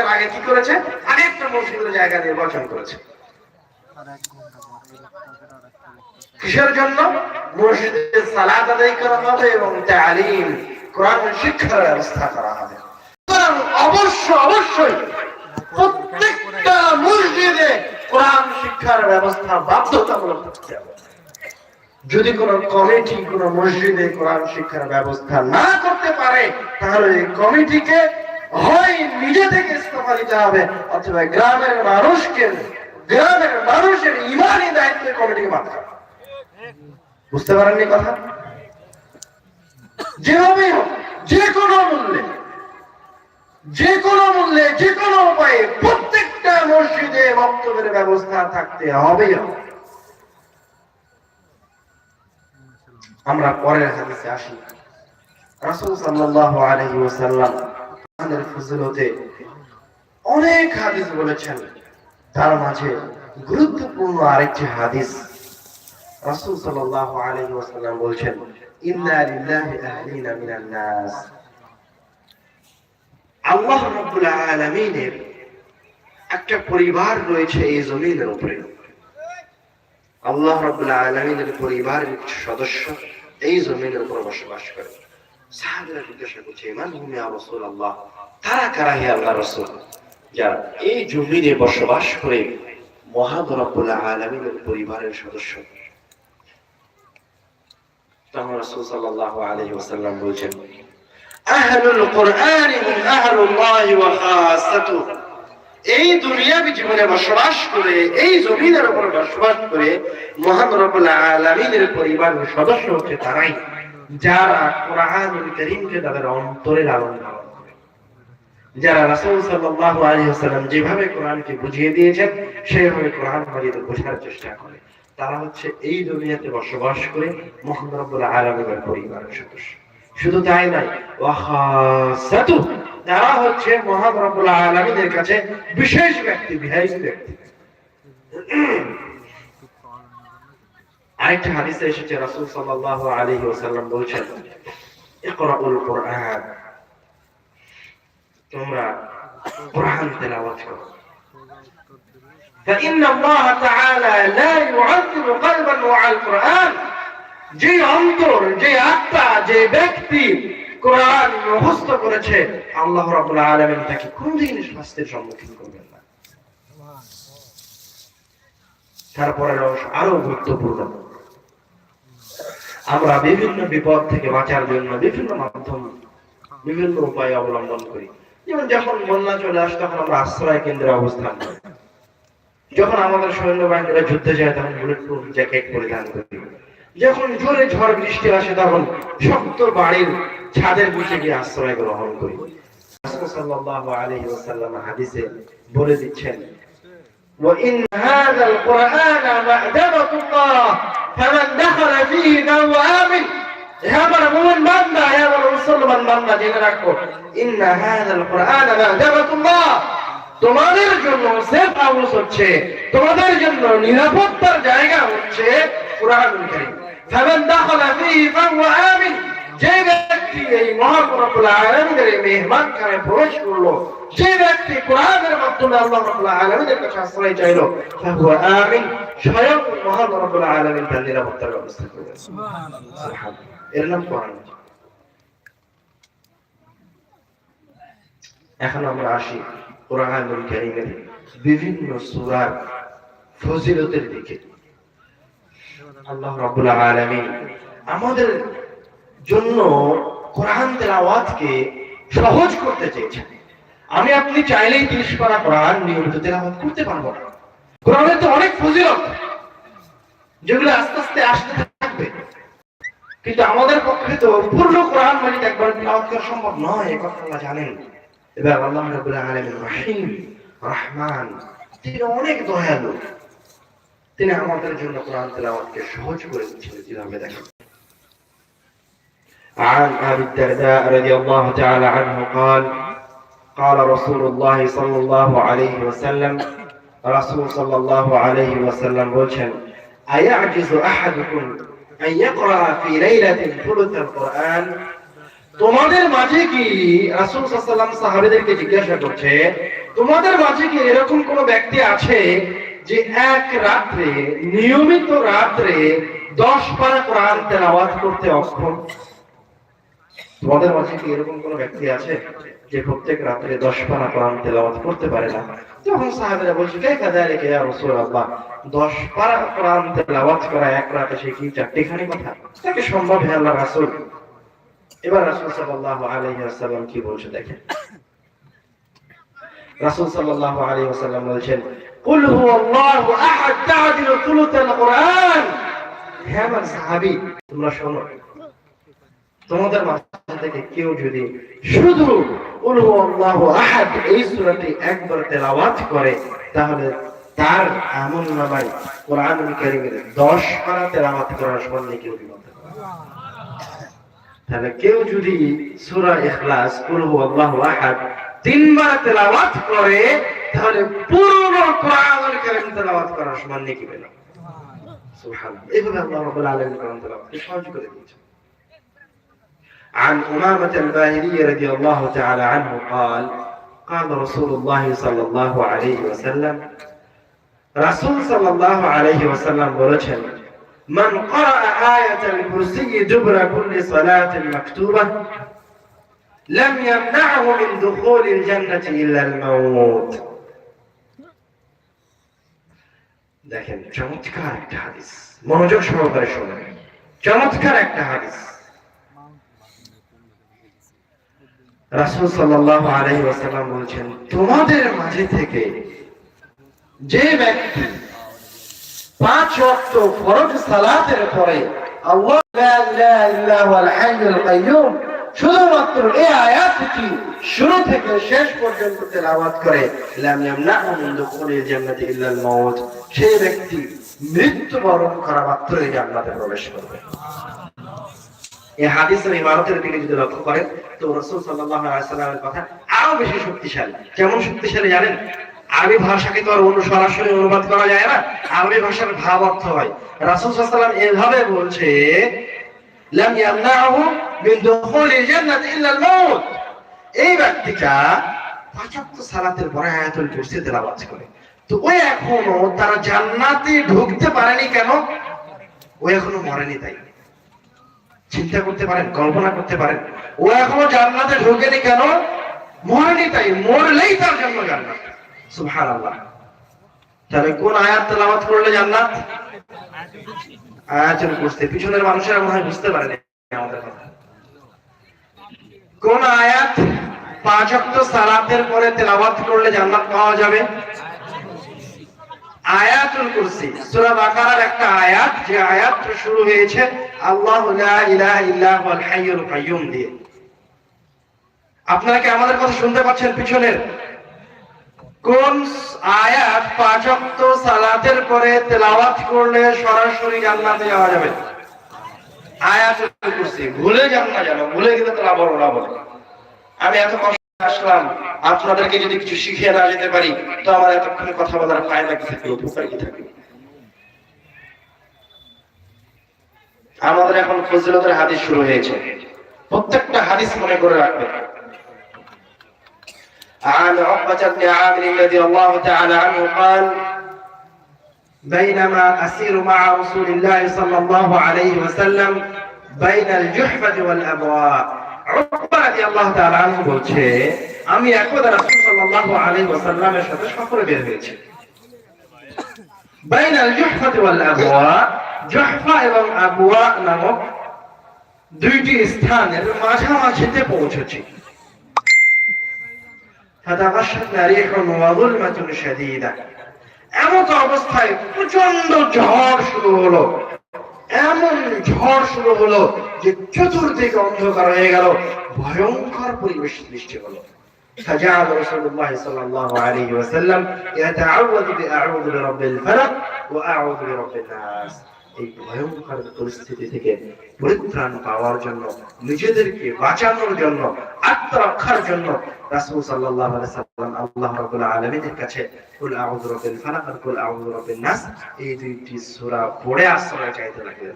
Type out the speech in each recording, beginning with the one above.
সালাতের আগে কি করেছে? আরেকটা মসজিদের জায়গা নির্বাচন করেছে। কিসের জন্য? সালাত আদায় করা হবে এবং তালিম, কোরআন শিক্ষার ব্যবস্থা করা হবে। অবশ্য অবশ্যই প্রত্যেকটা মসজিদে কোরআন শিক্ষার ব্যবস্থা বাধ্যতামূলক করতে যদি কোন কমিটি কোন মসজিদে কোরআন শিক্ষার ব্যবস্থা না করতে পারে, তাহলে কমিটিকে হয় নিজে থেকে ইস্তফা দিতে হবে, অথবা গ্রামের মানুষকে, গ্রামের মানুষের বুঝতে পারেননি কথা? হোক, যে কোনো মূল্যে, যে কোনো মূল্যে, যে কোনো উপায়ে প্রত্যেকটা মসজিদে বক্তব্যের ব্যবস্থা থাকতে হবে। আমরা পরের হাদিসে আসি। রাসূল সাল্লাল্লাহু অনেক হাদিস বলেছেন। তার মাঝে গুরুত্বপূর্ণ আরেকটি হাদিস রাসূল সাল্লাল্লাহু আলাইহি ওয়াসাল্লাম বলছেন, ইন্না লিল্লাহি আহলিনা মিনান নাস। আল্লাহ রাব্বুল আলামিনের একটা পরিবার রয়েছে এই জমিনের উপরে। আল্লাহ রাব্বুল আলামিনের পরিবারের সদস্য এই জমিনের উপর বসবাস করে। সাহাবীরা জিজ্ঞাসা করছে তারা কারা হে এই জমিনে বসবাস করে পরিবারের সদস্য। তখন বলছেন এই দুনিয়াবি জীবনে বসবাস করে, এই জমিনের উপর বসবাস করে মহান রব্বুল পরিবারের সদস্য হচ্ছে তারাই। যারা কোরআনুল কারীমকে তাদের অন্তরে লালন পালন করে। যারা রাসূল সাল্লাল্লাহু আলাইহি ওয়াসাল্লাম যেভাবে কোরআনকে বুঝিয়ে দিয়েছেন, সেভাবে কোরআন মারিয়ে বোঝার চেষ্টা করে। তারা হচ্ছে এই দুনিয়াতে বসবাস করে মহান রব্বুল আলামিনের পরিবারের সদস্য। শুধু তাই নয় ওয়াখাসাতু তারা হচ্ছে মহান রব্বুল আলামিনের কাছে বিশেষ ব্যক্তি বিহাইস ব্যক্তি। আরেকটা হাদিসে এসেছে রাসূল সাল্লাল্লাহু আলাইহি ওয়াসাল্লাম বলছেন ইকরাউল কুরআন তোমরা কোরআন তেলাওয়াত করো فإن الله تعالى لا يعذب قلبا مع القرآن যে অন্তর যে আত্মা যে ব্যক্তি কোরআন মুখস্থ করেছে আল্লাহ রাব্বুল আলামিন তাকে কোনদিন শাস্তির সম্মুখীন করবেন না তারপরে রস আরো গুরুত্বপূর্ণ আমরা বিভিন্ন বিপদ থেকে বাঁচার জন্য বিভিন্ন মাধ্যম বিভিন্ন উপায় অবলম্বন করি যেমন যখন বন্যা চলে আসে তখন আমরা আশ্রয় কেন্দ্রে অবস্থান করি যখন আমাদের সৈন্যবাহিনীরা যুদ্ধে যায় তখন বুলেট প্রুফ জ্যাকেট পরিধান করি যখন জোরে ঝড় বৃষ্টি আসে তখন শক্ত বাড়ির ছাদের নিচে গিয়ে আশ্রয় গ্রহণ করি রাসূল সাল্লাল্লাহু আলাইহি ওয়াসাল্লাম হাদিসে বলে দিচ্ছেন وإن هذا القرآن مأدبة الله فمن دخل فيه فهو آمن আমার মুমিন বান্দা হে আমার মুসলমান বান্দা জেনে রাখো ইন্না হাযাল কুরআন মা'দাবাতুল্লাহ তোমাদের জন্য সেফ হাউস হচ্ছে তোমাদের জন্য নিরাপত্তার জায়গা হচ্ছে কোরআনুল কারীম ফামান দাখালা ফীহি ফাহুয়া আমিন যে ব্যক্তি এই মহান রব্বুল আলামিনের এই মেহমানখানে প্রবেশ করলো যে ব্যক্তি কোরআনের মাধ্যমে আল্লাহ রব্বুল আলামিনের কাছে আশ্রয় চাইলো ফাহুয়া আমিন স্বয়ং মহান রব্বুল আলামিন তার নিরাপত্তার ব্যবস্থা করবেন সুবহানাল্লাহ। এর নাম কোরআন। এখন আমরা আসি কোরআনুল কারীমের বিভিন্ন সূরার ফজিলতের দিকে। আল্লাহ রাব্বুল আলামিন আমাদের জন্য কোরআন তেলাওয়াতকে সহজ করতে চেয়েছেন। আমি আপনি চাইলেই তিরিশ পারা কোরআন নিয়মিত তেলাওয়াত করতে পারবো না কোরআনের তো অনেক ফজিলত যেগুলো আস্তে আস্তে আসতে থাকবে কিন্তু আমাদের পক্ষে তো পূর্ণ কোরআন মাজিদ একবার তেলাওয়াত করা সম্ভব নয় এ কথা আল্লাহ জানেন এবার আল্লাহ রাব্বুল আলামিন রহিম রহমান তিনি অনেক দয়ালু তিনি আমাদের জন্য কোরআন তেলাওয়াতকে সহজ করে দিচ্ছেন কিভাবে দেখেন عن أبي الدرداء رضي الله تعالى عنه قال قال رسول الله صلى الله عليه وسلم رسول صلى الله عليه وسلم বলছেন أيعجز أحدكم أن يقرأ في ليلة ثلث القرآن তোমাদের মাঝে কি রাসূল সাল্লাল্লাহু সাহাবীদেরকে জিজ্ঞাসা করছে তোমাদের মাঝে কি এরকম কোন ব্যক্তি আছে যে এক রাত্রে নিয়মিত রাত্রে দশ পারা কোরআন তেলাওয়াত করতে অক্ষম তোমাদের মাঝে কি এরকম কোন ব্যক্তি আছে যে প্রত্যেক রাত্রে দশ পারা কোরআন তেলাওয়াত করতে পারে না। তখন সাহাবীরা বলছে, কে কাজে রেখে ইয়া রাসূলুল্লাহ? দশ পারা কোরআন তেলাওয়াত করা এক রাতে সে কি চারটিখানি কথা? তাকে সম্ভব হে আল্লাহ রাসূল? এবার রাসূল কি বলছে দেখেন। রাসূল বলছেন, কুল হুয়াল্লাহু আহাদ তা'দিলু থুলুতাল কুরআন। হে আমার তোমরা শোনো তোমাদের মাঝে থেকে কেউ যদি শুধু এই সূরাটি একবার তেলাওয়াত করে, তাহলে তার আমল নামায় কোরআনুল কারীমের 10 পারা তেলাওয়াত করার নেকি অভিমত তাহলে কেউ যদি সূরা ইখলাস কুল হুয়াল্লাহু আহাদ তিনবার তেলাওয়াত করে, তাহলে পুরো কোরআনুল কারীম তেলাওয়াত করার সমান নেকি পেল সুবহানাল্লাহ। এইভাবে আল্লাহ রাব্বুল কোরআন তেলাওয়াতকে সহজ করে দিয়েছেন। عن أمامة الباهلي رضي الله تعالى عنه قال قال رسول الله صلى الله عليه وسلم رسول صلى الله عليه وسلم বলেছেন من قرأ آية الكرسي دبر كل صلاة مكتوبة لم يمنعه من دخول الجنة إلا الموت দেখেন চমৎকার একটা হাদিস মনোযোগ সহকারে শোনেন চমৎকার একটা হাদিস রাসূল সাল্লাল্লাহু আলাইহি ওয়াসাল্লাম বলছেন, তোমাদের মাঝে থেকে যে ব্যক্তি পাঁচ ওয়াক্ত ফরজ সালাতের পরে শুধুমাত্র এই আয়াতটি শুরু থেকে শেষ পর্যন্ত তেলাওয়াত করে সেই ব্যক্তি মৃত্যুবরণ করা মাত্রই জান্নাতে প্রবেশ করবে। এই হাদিসের ইমারতের দিকে যদি লক্ষ্য করেন, তো রাসূল কথা আরও বেশি শক্তিশালী। কেমন শক্তিশালী জানেন, আরবি ভাষাকে তো আর অন্য সরাসরি অনুবাদ করা যায় না, আরবি ভাষার ভাব অর্থ হয়। রাসূল সাল্লাম এভাবে বলছে এই ব্যক্তিটা সালাতের পরে আয়াতুল কুরসি করে। তো ওই এখনও তারা জান্নাতে ঢুকতে পারেনি কেন? ও এখনও মরেনি তাই। চিন্তা করতে পারেন, কল্পনা করতে পারেন। ও এখনও জান্নাতে ঢোকেনি কেন? মরেনি তাই, মরলেই তার জন্য জান্নাত। সুবহানাল্লাহ। তাহলে কোন আয়াত তেলাওয়াত করলে জান্নাত? আয়াতের বুঝতে পিছনের মানুষেরা মনে হয় বুঝতে পারেনি আমাদের কথা। কোন আয়াত পাঁচ ওয়াক্ত সালাতের পরে তেলাওয়াত করলে জান্নাত পাওয়া যাবে? আয়াতুল কুরসি। সূরা বাকারার একটা আয়াত, যে আয়াতটা শুরু হয়েছে লা ইলাহা হাইয়ুল কাইয়্যুম দিয়ে। আপনারা কি আমাদের কথা শুনতে পাচ্ছেন পিছনের? কোন আয়াত পাঁচ ওয়াক্ত সালাতের পরে তেলাওয়াত করলে সরাসরি জান্নাতে যাওয়া যাবে? আয়াতুল কুরসি, ভুলে যান না ভুলে গেলে তো আমি এত আসলাম আপনাদেরকে যদি কিছু শিখিয়ে না যেতে পারি তো আমার এতক্ষণে কথা বলার ফায়দা কি থাকবে উপকার কি থাকবে আমাদের এখন ফজিলতের হাদিস শুরু হয়েছে প্রত্যেকটা হাদিস মনে করে রাখবে عن عقبة بن عامر رضي الله تعالى عنه قال بينما أسير مع رسول الله صلى الله عليه وسلم بين الجحفة والأبواء বলছে, আমি সাথে সফরে বের হয়েছি। মাঝামাঝিতে পৌঁছেছি। এমন অবস্থায় প্রচণ্ড ঝড় শুরু হলো। এমন ঝড় শুরু হলো যে চতুর্দিকে অন্ধকার হয়ে গেল ভয়ঙ্কর পরিবেশ সৃষ্টি হলো فجعل رسول الله صلى الله عليه وسلم يتعوذ بأعوذ برب الفلق وأعوذ برب الناس এই ভয়ঙ্কর পরিস্থিতি থেকে পরিত্রাণ পাওয়ার জন্য নিজেদেরকে বাঁচানোর জন্য আত্মরক্ষার জন্য রাসূল সাল্লাল্লাহু আলাইহি সাল্লাম আল্লাহ রাব্বুল আলামিনের কাছে কুল আউযু বিরাব্বিল ফালাক আর কুল আউযু বিরাব্বিন নাস এই দুইটি সূরা পড়ে আশ্রয় চাইতে লাগলেন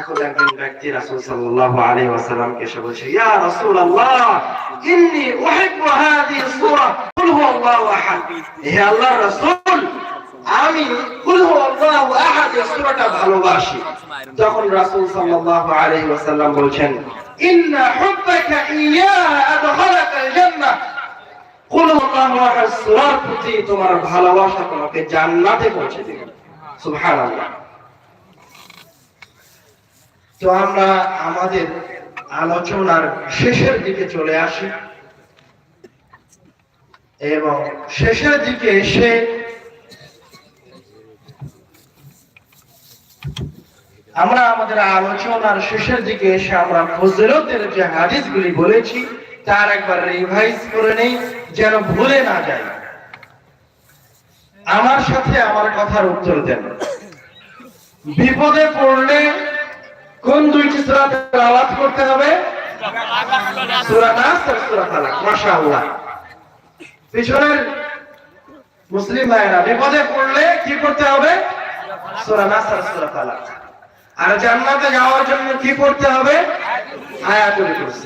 এখন একজন ব্যক্তি রাসূল সাল্লাল্লাহু আলাইহি ওয়াসাল্লামকে এসে বলছে, ইয়া রাসূলুল্লাহ, ইন্নী উহিব্বু হাদিহি সূরা, কুল হুয়াল্লাহু আহাদ। হে আল্লাহর রাসূল, আমি কুল হুয়াল্লাহু আহাদ এই সূরাটা ভালোবাসি। তখন রাসূল সাল্লাল্লাহু আলাইহি ওয়াসাল্লাম বলছেন, ইন্না হুব্বাকা ইয়াহা আদখালাকাল জান্নাহ কুল হুয়াল্লাহু আহাদ, সূরার প্রতি তোমার ভালোবাসা তোমাকে জান্নাতে পৌঁছে দিবে। সুবহানাল্লাহ। তো আমরা আমাদের আলোচনার শেষের দিকে চলে আসি। এবং শেষের দিকে এসে আমরা আমাদের আলোচনার শেষের দিকে এসে আমরা ফজলতের যে হাদিসগুলি বলেছি, তার একবার রিভাইজ করে নেই, যেন ভুলে না যায় আমার সাথে আমার কথার উত্তর দেন। বিপদে পড়লে কোন দুইটি সুরা তেলাওয়াত করতে হবে? পিছনের মুসলিম ভাইয়েরা, বিপদে পড়লে কি করতে হবে? আর আর জান্নাতে যাওয়ার জন্য কি করতে হবে? আয়াতুল কুরসি।